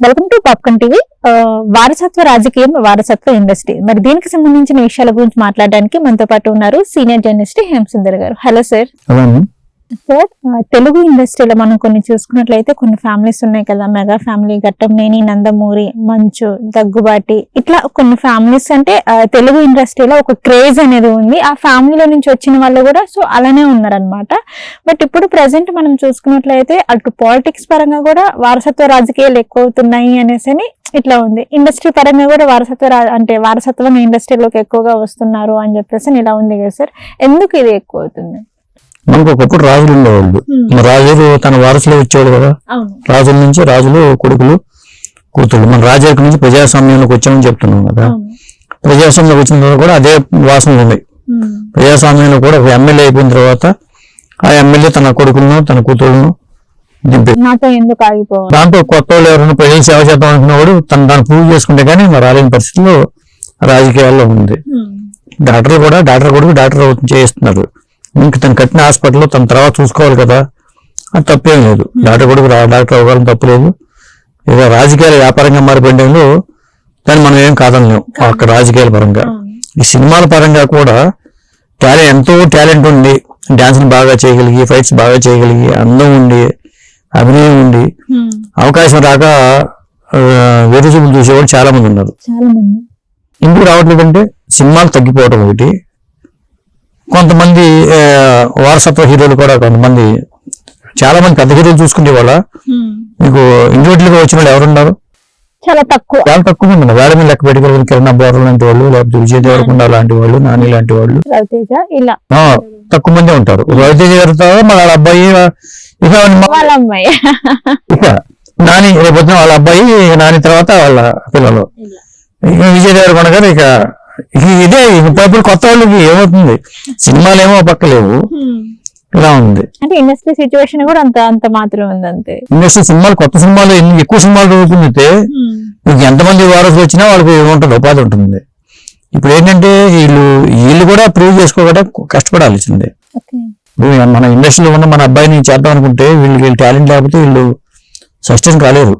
Welcome to popcorn TV ఆ, వారసత్వ రాజకీయం వారసత్వ ఇండస్ట్రీ మరి దీనికి సంబంధించిన విషయాల గురించి మాట్లాడడానికి మనతో పాటు ఉన్నారు సీనియర్ జర్నలిస్ట్ హేమసుందర్ గారు. హలో సార్ సార్ తెలుగు ఇండస్ట్రీలో మనం కొన్ని చూసుకున్నట్లయితే కొన్ని ఫ్యామిలీస్ ఉన్నాయి కదా. మెగా ఫ్యామిలీ ఘట్టంనేని నందమూరి మంచు దగ్గుబాటి. ఇట్లా కొన్ని ఫ్యామిలీస్ అంటే తెలుగు ఇండస్ట్రీలో ఒక క్రేజ్ అనేది ఉంది. ఆ ఫ్యామిలీలో నుంచి వచ్చిన వాళ్ళు కూడా సో అలానే ఉన్నారనమాట బట్ ఇప్పుడు ప్రజెంట్ మనం చూసుకున్నట్లయితే అటు పాలిటిక్స్ పరంగా కూడా వారసత్వ రాజకీయాలు ఎక్కువ అవుతున్నాయి అనేసి అని ఇట్లా ఉంది. ఇండస్ట్రీ పరంగా కూడా వారసత్వ రా- అంటే వారసత్వం ఇండస్ట్రీలోకి ఎక్కువగా వస్తున్నారు అని చెప్పేసి ఇలా ఉంది కదా సార్. ఎందుకు ఇది ఎక్కువ అవుతుంది మనకు ఒకప్పుడు రాజులు ఉండేవాళ్ళు. రాజులు తన వారసులు వచ్చేవాడు కదా. రాజుల నుంచి రాజులు కొడుకులు కూతుళ్ళు. మన రాజరికం నుంచి ప్రజాస్వామ్యంలోకి వచ్చామని చెప్తున్నాం కదా. ప్రజాస్వామ్యంలోకి వచ్చిన తర్వాత కూడా అదే వాసనలు ఉన్నాయి. ప్రజాస్వామ్యంలో కూడా ఒక ఎమ్మెల్యే అయిపోయిన తర్వాత ఆ ఎమ్మెల్యే తన కొడుకులను తన కూతుళ్ళను దాంతో కొత్త వాళ్ళు ఎవరైనా ప్రజలు సేవ చేద్దాం అనుకున్నవాడు తను దాన్ని ప్రూవ్ చేసుకుంటే కానీ మరి రాలేని పరిస్థితిలో రాజకీయాల్లో ఉంది. డాక్టర్ కూడా డాక్టర్ కొడుకు డాక్టర్ అవుతుంది చేయిస్తున్నారు ఇంక తను కట్టిన హాస్పిటల్లో తన తర్వాత చూసుకోవాలి కదా. అది తప్పేం లేదు. డాక్టర్ కొడుకు రా- డాక్టర్ అవ్వగలం తప్పు లేదు. ఇక రాజకీయాలు వ్యాపారంగా మారిపోయిందో దాన్ని మనం ఏం కాదనలేం. అక్కడ రాజకీయాల పరంగా. ఈ సినిమాల పరంగా కూడా టాలెంట్ ఎంతో టాలెంట్ ఉండి డాన్సులు బాగా చేయగలిగి ఫైట్స్ బాగా చేయగలిగి అందం ఉండి అభినయం ఉండి అవకాశం రాక ఆ, వెర్రి చూపులు చూసేవాళ్ళు చాలా మంది ఉన్నారు ఎందుకు రావట్లేదంటే సినిమాలు తగ్గిపోవడం ఒకటి కొంతమంది వారసత్వ హీరోలు కూడా కొంతమంది చాలా మంది పెద్ద హీరోలు చూసుకునే వాళ్ళ. మీకు ఇండివిజువల్గా వచ్చిన వాళ్ళు ఎవరున్నారు? చాలా తక్కువ. చాలా తక్కువ మంది ఉన్నారు. వేల మీద లెక్క పెట్టుకోగలిగిన కిరణ్ అబ్బోరం లాంటి వాళ్ళు లేకపోతే విజయ్ దేవరకొండ లాంటి వాళ్ళు నాని లాంటి వాళ్ళు. ఇలా. తక్కువ మంది ఉంటారు. రవితేజ మన వాళ్ళ అబ్బాయి ఇక అమ్మాయి. ఇక నాని రేపొద్దున వాళ్ళ అబ్బాయి నాని తర్వాత వాళ్ళ పిల్లలు. ఇక విజయ్ దేవరకొండ గారు ఇక ఇదే ఇప్పుడు కొత్త వాళ్ళకి ఏమవుతుంది? సినిమాలు ఏమో పక్కలేవు ఇలా ఉంది. అంటే ఇండస్ట్రీ సిచ్యువేషన్ కూడా అంత అంత మాత్రం ఉంది అంతే. ఇండస్ట్రీ సినిమాలు కొత్త సినిమాలు ఎన్ని ఎక్కువ సినిమాలు చదువుకుంటే మీకు ఎంతమంది వారసులు వచ్చినా వాళ్ళకి ఏముంటుంది ఉపాధి ఉంటుంది. ఇప్పుడు ఏంటంటే వీళ్ళు వీళ్ళు కూడా ప్రూవ్ చేసుకోవడం కష్టపడాల్సిందే మన ఇండస్ట్రీలో ఉన్న మన అబ్బాయిని చేద్దాం అనుకుంటే వీళ్ళకి వీళ్ళు టాలెంట్ లేకపోతే వీళ్ళు సస్టైన్ కాలేరు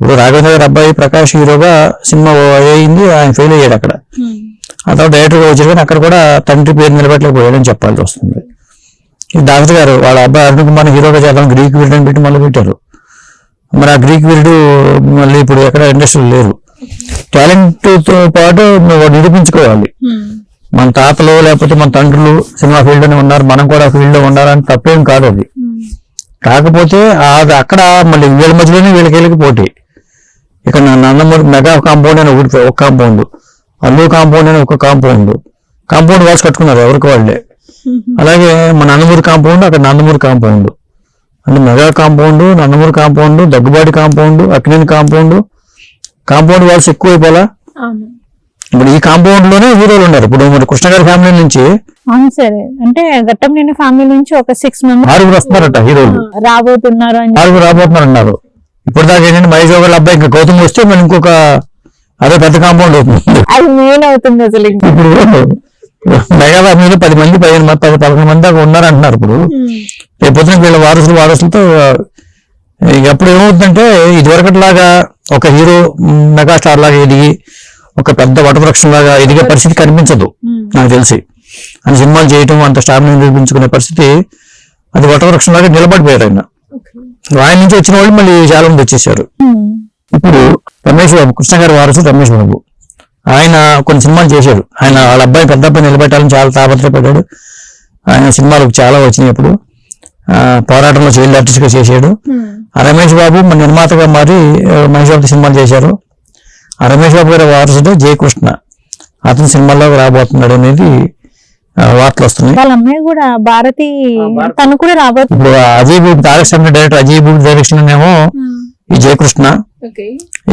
ఇప్పుడు రాఘవేంద్ర గారి అబ్బాయి ప్రకాష్ హీరోగా సినిమా అయింది ఆయన ఫెయిల్ అయ్యాడు అక్కడ. ఆ తర్వాత డైరెక్టర్గా వచ్చాడు కానీ అక్కడ కూడా తండ్రి పేరు నిలబెట్టలేకపోయాడని చెప్పాల్సి వస్తుంది. ఈ డాక్టర్ గారు వాళ్ళ అబ్బాయి అరుణ్ కుమార్ హీరోగా చేద్దాం గ్రీక్ వీరుడు అని పెట్టి మళ్ళీ పెట్టారు. మరి ఆ గ్రీక్ వీరుడు మళ్ళీ ఇప్పుడు ఎక్కడ ఇండస్ట్రీలో లేరు. టాలెంట్తో పాటు వాడు నిరూపించుకోవాలి. మన తాతలు లేకపోతే మన తండ్రులు సినిమా ఫీల్డ్లోనే ఉన్నారు మనం కూడా ఫీల్డ్లో ఉండాలని తప్పేం కాదు అది. కాకపోతే అది అక్కడ మళ్ళీ వీళ్ళ మధ్యలోనే వీళ్ళకి వీళ్ళకి పోటీ ఇక్కడ నా నందమూరి మెగా కాంపౌండ్ అని ఒకటి ఒక కాంపౌండ్. అల్లు కాంపౌండ్ అని ఒక కాంపౌండ్. కాంపౌండ్ వాల్స్ కట్టుకున్నారు ఎవరికి వాళ్ళే. అలాగే మన నందమూరి కాంపౌండ్ అక్కడ నందమూరి కాంపౌండ్. అంటే mega compound Nandamuri compound Daggubati compound Akkineni compound. Compound walls ఎక్కువ అయిపోలా ఇప్పుడు ఈ కాంపౌండ్లోనే హీరోలు ఉన్నారు. ఇప్పుడు మరి కృష్ణ గారి ఫ్యామిలీ నుంచి అవును సరే. అంటే ఘట్టం నేను ఫ్యామిలీ నుంచి ఒక సిక్స్ మెంబర్స్ ఆరుగురు వస్తున్నారట హీరోలు. రాబోతున్నారు ఆరుగురు రాబోతున్నారు అన్నారు ఇప్పుడు దాకా ఏంటంటే మహేష్ బాబు వాళ్ళ అబ్బాయి ఇంకా గౌతమ్ వస్తే మరి ఇంకొక అదే పెద్ద కాంపౌండ్ అవుతుంది అది మెయిన్ అవుతుంది అసలు. ఇప్పుడు మెగా ఫ్యామిలీలో పది మంది పదిహేను మంది పది పదకొండు మంది దాకా ఉన్నారు అంటున్నారు ఇప్పుడు రేపు పొద్దున వీళ్ళ వారసులు వారసులతో ఇక అప్పుడు ఏమవుతుందంటే ఇదివరకట్లాగా ఒక హీరో మెగాస్టార్ లాగా ఎదిగి ఒక పెద్ద వటవృక్షం లాగా ఎదిగే పరిస్థితి కనిపించదు నాకు తెలిసి. అని సినిమాలు చేయటం అంత స్టామినా నిరూపించుకునే పరిస్థితి అది వటవృక్షం లాగా నిలబడిపోయారు ఆయన. ఆయన నుంచి వచ్చిన వాళ్ళు మళ్ళీ చాలా మంది వచ్చేసారు ఇప్పుడు రమేష్ బాబు కృష్ణ గారి వారసు రమేష్ బాబు. ఆయన కొన్ని సినిమాలు చేశాడు. ఆయన వాళ్ళ అబ్బాయి పెద్ద అబ్బాయి నిలబెట్టాలని చాలా తాపత్రపడ్డాడు ఆయన సినిమాలు చాలా వచ్చినాయి ఇప్పుడు పోరాటంలో చైల్డ్ ఆర్టిస్ట్గా చేశాడు. ఆ రమేష్ బాబు మన నిర్మాతగా మారి మహేష్ బాబు సినిమాలు చేశారు. ఆ రమేష్ బాబు గారి వారసుడు జయకృష్ణ. అతని సినిమాల్లో రాబోతున్నాడు అనేది వార్తలు వస్తున్నాయి. వాళ్ళ అమ్మాయి కూడా భారతి తను కూడా రాబోతుంది ఇప్పుడు అజయ్ బూబ్ డైరెక్షన్ డైరెక్టర్ అజయ్ బూబ్ డైరెక్షన్ ఏమో ఈ జయకృష్ణ.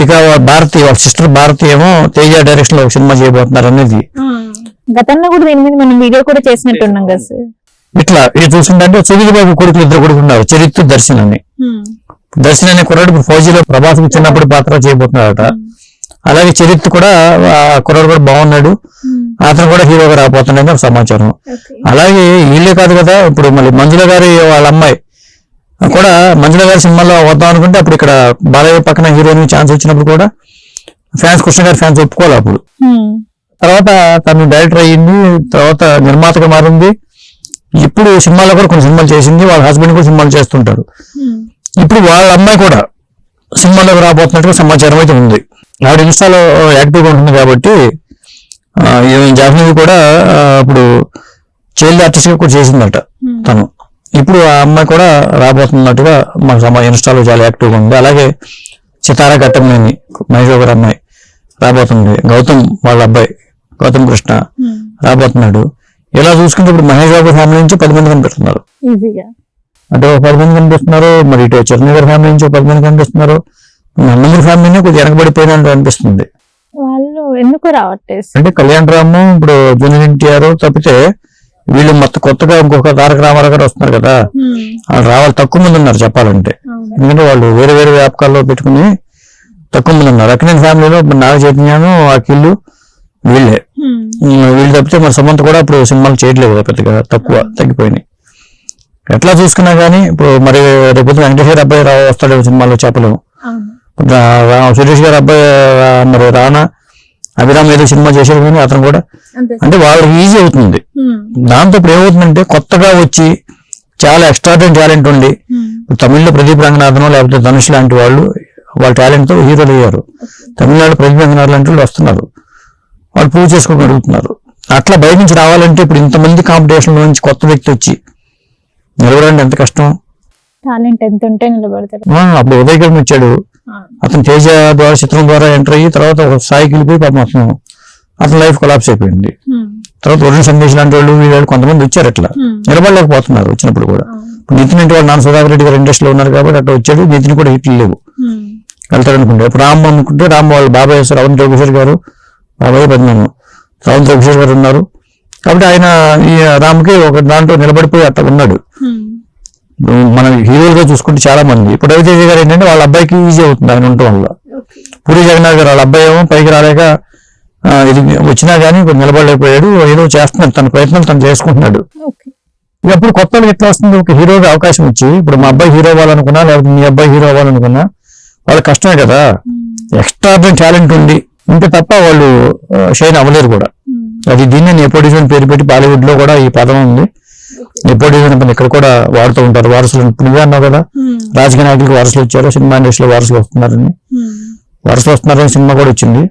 ఇక భారతి వాళ్ళ సిస్టర్ భారతి ఏమో తేజ డైరెక్షన్లో ఒక సినిమా చేయబోతున్నారు అనేది. గతంలో కూడా దీని మీద మనం వీడియో కూడా చేసినట్టున్నాం కదా సార్. ఇట్లా ఇది చూసిందంటే సునీల్ బాబు కొడుకులు ఇద్దరు కొడుకు ఉన్నారు చరిత్ర దర్శన్ అని దర్శన్ అనే కుర్రాడు ఇప్పుడు ఫౌజీలో ప్రభాస్ చిన్నప్పుడు పాత్ర చేయబోతున్నాడట అలాగే చరిత్ర కూడా కుర్రాడు కూడా బాగున్నాడు. అతను కూడా హీరోగా రాబోతున్నాడని ఒక సమాచారం. అలాగే వీళ్ళే కాదు కదా ఇప్పుడు మళ్ళీ మంజుల గారి వాళ్ళ అమ్మాయి కూడా మంజుల గారి సినిమాలో వద్దాం అనుకుంటే అప్పుడు ఇక్కడ బాలయ్య పక్కన హీరోయిన్ ఛాన్స్ వచ్చినప్పుడు కూడా ఫ్యాన్స్ కృష్ణ గారి ఫ్యాన్స్ ఒప్పుకోవాలి అప్పుడు. తర్వాత తను డైరెక్టర్ అయ్యింది తర్వాత నిర్మాతగా మారింది. ఇప్పుడు సినిమాలో కూడా కొన్ని సినిమాలు చేసింది వాళ్ళ హస్బెండ్ కూడా సినిమాలు చేస్తుంటారు. ఇప్పుడు వాళ్ళ అమ్మాయి కూడా సినిమాలోకి రాబోతున్నట్టుగా సమాచారం అయితే ఉంది. ఆవిడ ఇన్స్టాలో యాక్టివ్గా ఉంటుంది కాబట్టి ఈమె జాహ్నవి కూడా ఆ, ఇప్పుడు చైల్డ్ ఆర్టిస్ట్గా కూడా చేసిందట హ్మ్. తను. ఇప్పుడు ఆ అమ్మాయి కూడా రాబోతున్నట్టుగా మాకు సమా ఇన్స్టాలో చాలా యాక్టివ్గా ఉంది. అలాగే సితారా ఘట్టంనేని మహేష్ అమ్మాయి రాబోతుంది. గౌతమ్ వాళ్ళ అబ్బాయి గౌతమ్ కృష్ణ హ్మ్. రాబోతున్నాడు. ఇలా చూసుకుంటే ఇప్పుడు మహేష్ బాబు ఫ్యామిలీ నుంచి పది మంది కనిపిస్తున్నారు. అటు ఒక పది మంది కనిపిస్తున్నారు మరి ఇటు చిరంజీవి గారి ఫ్యామిలీ నుంచి ఒక పది మంది కనిపిస్తున్నారు. నందమూరి ఫ్యామిలీనే కొద్దిగా వెనకబడిపోయినట్టు అనిపిస్తుంది. ఎందుకు రావట్లేదు అంటే కళ్యాణ్ రాము ఇప్పుడు జూనియర్ ఎన్టీఆర్ తప్పితే వీళ్ళు మొత్తం కొత్తగా ఇంకొక తారక రామారావు గారు వస్తున్నారు కదా. వాళ్ళు రావాలి తక్కువ మంది ఉన్నారు చెప్పాలంటే. ఎందుకంటే వాళ్ళు వేరే వేరే వ్యాపకాల్లో పెట్టుకుని తక్కువ మంది ఉన్నారు. అక్కినేని ఫ్యామిలీలో నాగ చైతన్యాను అఖిల్ వీళ్ళే. వీళ్ళు తప్పితే మరి సమంత కూడా ఇప్పుడు సినిమాలు చేయట్లేదు కదా పెద్దగా తక్కువ తగ్గిపోయినాయి. ఎట్లా చూసుకున్నా గానీ ఇప్పుడు మరి రేపు వెంకటేశ్వర అబ్బాయి రా- వస్తాడు సినిమాలో రా- సురేష్ గారి అబ్బాయి మరి రానా అభిరామ్ ఏదో సినిమా చేశారు కానీ అతను కూడా అంటే వాళ్ళకి ఈజీ అవుతుంది. దాంతో ఇప్పుడు ఏమవుతుందంటే కొత్తగా వచ్చి చాలా ఎక్స్ట్రాడనరీ టాలెంట్ ఉండి తమిళ్ళో ప్రదీప్ రంగనాథన్ లేకపోతే ధనుష్ లాంటి వాళ్ళు వాళ్ళ టాలెంట్తో హీరోలు అయ్యారు. తమిళనాడు ప్రదీప్ రంగనాథ్ లాంటి వాళ్ళు వస్తున్నారు. వాళ్ళు ప్రూవ్ చేసుకోగలుగుతున్నారు అట్లా బయట నుంచి రావాలంటే ఇప్పుడు ఇంతమంది కాంపిటీషన్ నుంచి కొత్త వ్యక్తి వచ్చి నిలబడండి ఎంత కష్టం? టాలెంట్ ఎంత ఉంటే నిలబడతారు. అప్పుడు ఉదయ్ గారు వచ్చాడు. అతను తేజ ద్వారా చిత్రం ద్వారా ఎంటర్ అయ్యి తర్వాత ఒక స్థాయికి వెళ్ళిపోయి పాపం అతను అతని లైఫ్ కొలాప్స్ అయిపోయింది. తర్వాత వరుణ్ సందేశ్ లాంటి వాళ్ళు వీళ్ళు కొంతమంది వచ్చారు అట్లా. నిలబడలేకపోతున్నారు వచ్చినప్పుడు కూడా. నితిన్ అంటే వాళ్ళు నాన్న సుధాకర్ రెడ్డి గారు ఇండస్ట్రీలో ఉన్నారు కాబట్టి అట్లా వచ్చాడు. నితిన్ కూడా హిట్లు లేవు. వెళ్తాడు అనుకుంటే. ఇప్పుడు రామ్ అనుకుంటే రామ్ వాళ్ళ బాబాయ్ సార్ రవణ్ రఘుశేర్ గారు బాబాయ్ పద్మను రవణ్ రఘుశేర్ గారు ఉన్నారు. కాబట్టి ఆయన ఈ రామ్కి ఒక దాంట్లో నిలబడిపోయి అట్లా ఉన్నాడు. మన హీరోలుగా చూసుకుంటే చాలా మంది. ఇప్పుడు రవితేజ గారు ఏంటంటే వాళ్ళ అబ్బాయికి ఈజీ అవుతుంది ఆయన ఉండటం వల్ల. పూరి జగన్నాథ్ గారు వాళ్ళ అబ్బాయి ఏమో పైకి రాలేక ఇది వచ్చినా కానీ ఇప్పుడు నిలబడలేకపోయాడు. ఏదో చేస్తున్నాడు తన ప్రయత్నం తను చేసుకుంటున్నాడు. ఓకే. ఇప్పుడు కొత్త ఎట్లా వస్తుంది? ఒక హీరోగా అవకాశం వచ్చి ఇప్పుడు మా అబ్బాయి హీరో అవ్వాలనుకున్నా లేకపోతే మీ అబ్బాయి హీరో అవ్వాలనుకున్నా వాళ్ళ కష్టమే కదా. ఎక్స్ట్రా టాలెంట్ ఉంది. ఉంటే తప్ప వాళ్ళు షైన్ అవ్వలేరు కూడా. అది దీన్ని నెపోటిజం పేరు పెట్టి బాలీవుడ్లో కూడా ఈ పదం ఉంది. పని ఇక్కడ కూడా వాడుతూ ఉంటారు. వారసులు నువ్వే అన్నావు కదా. రాజకీయ నాయకులకు వారసులు వచ్చారు సినిమా ఇండస్ట్రీలో వారసులు వస్తున్నారని. వారసులు వస్తున్నారని సినిమా కూడా వచ్చింది.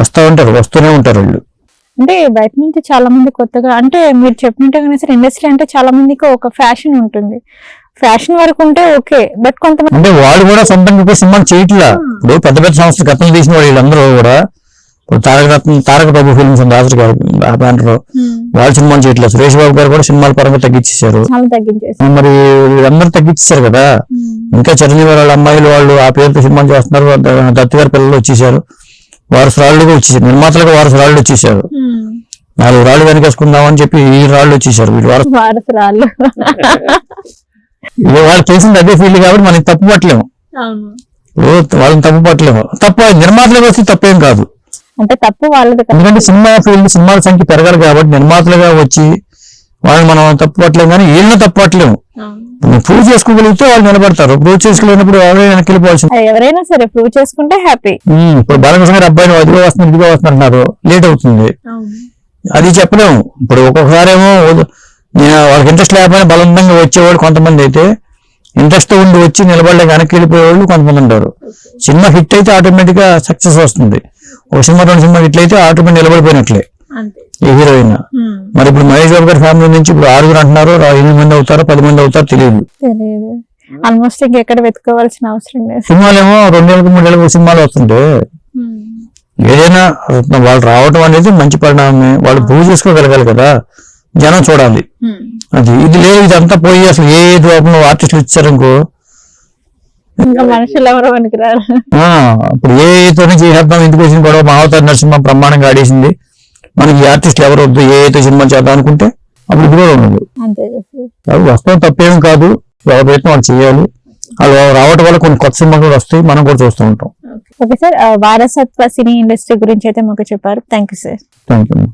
వస్తూ ఉంటారు వస్తూనే ఉంటారు వాళ్ళు. అంటే బయట నుంచి చాలా మంది కొత్తగా అంటే మీరు చెప్పినట్టుగానే సరే ఇండస్ట్రీ అంటే చాలా మందికి ఒక ఫ్యాషన్ ఉంటుంది. ఫ్యాషన్ వరకు ఉంటే ఓకే బట్ కొంతమంది అంటే వాళ్ళు కూడా సొంతంగా సినిమాలు చేయట్లా. ఇప్పుడు పెద్ద పెద్ద సంస్థలు గతంలో తీసిన వాళ్ళు వీళ్ళందరూ కూడా తారక తారక ప్రభు ఫిల్మ్స్ ఉంది రాజు గారు ఆ బ్యానర్ హ్మ్. వాళ్ళు సినిమాలు చేయట్లేదు. సురేష్ బాబు గారు కూడా సినిమాల పరంగా తగ్గించేశారు. మరి వీళ్ళందరూ తగ్గించేశారు కదా. ఇంకా చిరంజీవి వాళ్ళ అమ్మాయిలు వాళ్ళు ఆ పేరుతో సినిమాలు చేస్తున్నారు. దత్తు గారి పిల్లలు వచ్చేసారు వారసురాళ్ళుగా వచ్చేసారు నిర్మాతలుగా వారసురాళ్ళు వచ్చేసారు హ్మ్. నాలుగు రాళ్ళు వెనకేసుకుందాం అని చెప్పి ఈ రాళ్ళు వచ్చేసారు వీళ్ళు వారసురాళ్ళు. ఇది వాళ్ళు చేసింది అదే ఫీల్డ్ కాబట్టి మనకి తప్పు పట్టలేము వాళ్ళని తప్పు పట్టలేము తప్ప నిర్మాతలుగా వస్తే తప్పేం కాదు. అంటే తప్పు వాళ్ళది. ఎందుకంటే సినిమా ఫీల్డ్ సినిమాల సంఖ్య పెరగాలి కాబట్టి నిర్మాతలుగా వచ్చి వాళ్ళని మనం తప్పు పట్టలేము కానీ వీళ్ళని తప్పు పట్టలేము అవును. నువ్వు ప్రూవ్ చేసుకోగలిగితే వాళ్ళు నిలబడతారు. ప్రూవ్ చేసుకోలేనప్పుడు వాళ్ళే వెనక్కి వెళ్ళిపోవాల్సింది. ఎవరైనా సరే ప్రూవ్ చేసుకుంటే హ్యాపీ ఇప్పుడు బాలకృష్ణ గారి అబ్బాయిని అదిగో వస్తున్నారు ఇదిగో వస్తున్నారు లేట్ అవుతుంది. అది చెప్పలేము. ఇప్పుడు ఒక్కొక్కసారి ఏమో వద- నేను వాళ్ళకి ఇంట్రెస్ట్ లేకపోయినా బలవంతంగా వచ్చేవాళ్ళు కొంతమంది అయితే ఇంట్రెస్ట్ ఉండి వచ్చి నిలబడలేక వెనక్కి వెళ్ళిపోయేవాళ్ళు కొంతమంది ఉంటారు. సినిమా హిట్ అయితే ఆటోమేటిక్గా సక్సెస్ వస్తుంది. ఒక సినిమా రెండు సినిమా హిట్ అయితే ఆటోమేటిక్ నిలబడిపోయినట్లే. ఈ హీరోయిన్. మరి ఇప్పుడు మహేష్ బాబు గారి ఫ్యామిలీ నుంచి ఇప్పుడు ఆరుగురు అంటున్నారు ఎనిమిది మంది అవుతారో పది మంది అవుతారో తెలియదు. ఆల్మోస్ట్ ఇంకెక్కడ వెతుకోవాల్సిన అవసరం లేదు. సినిమాలు ఏమో రెండేళ్ళకి మూడేళ్ళకి సినిమాలు వస్తుంటే ఏదైనా వాళ్ళు రావటం అనేది మంచి పరిణామమే. వాళ్ళు ప్రూవ్ చేసుకోగలగాలి కదా. జనం చూడాలి. అది ఇది లేదు ఇదంతా పోయి అసలు ఏ రూపంలో ఆర్టిస్టులు ఇచ్చారనుకో ఇంకా మనుషులు ఎవరో పనికిరారు ఆ, ఇప్పుడు ఏ తోనే చేసేద్దాం ఎందుకు వచ్చిన గొడవ మావతారు నరసింహ బ్రహ్మాండంగా ఆడేసింది. మనకి ఈ ఆర్టిస్టులు ఎవరు వద్దు ఏ అయితే సినిమా చేద్దాం అనుకుంటే అప్పుడు కూడా ఉండదు. వస్తాం తప్పేం కాదు. ఎవరి ప్రయత్నం వాళ్ళు చేయాలి. వాళ్ళు రావటం వల్ల కొన్ని కొత్త సినిమాలు కూడా వస్తాయి మనం కూడా చూస్తూ ఉంటాం. ఓకే సార్ వారసత్వ సినీ ఇండస్ట్రీ గురించి అయితే మాకు చెప్పారు. Thank you sir. Thank you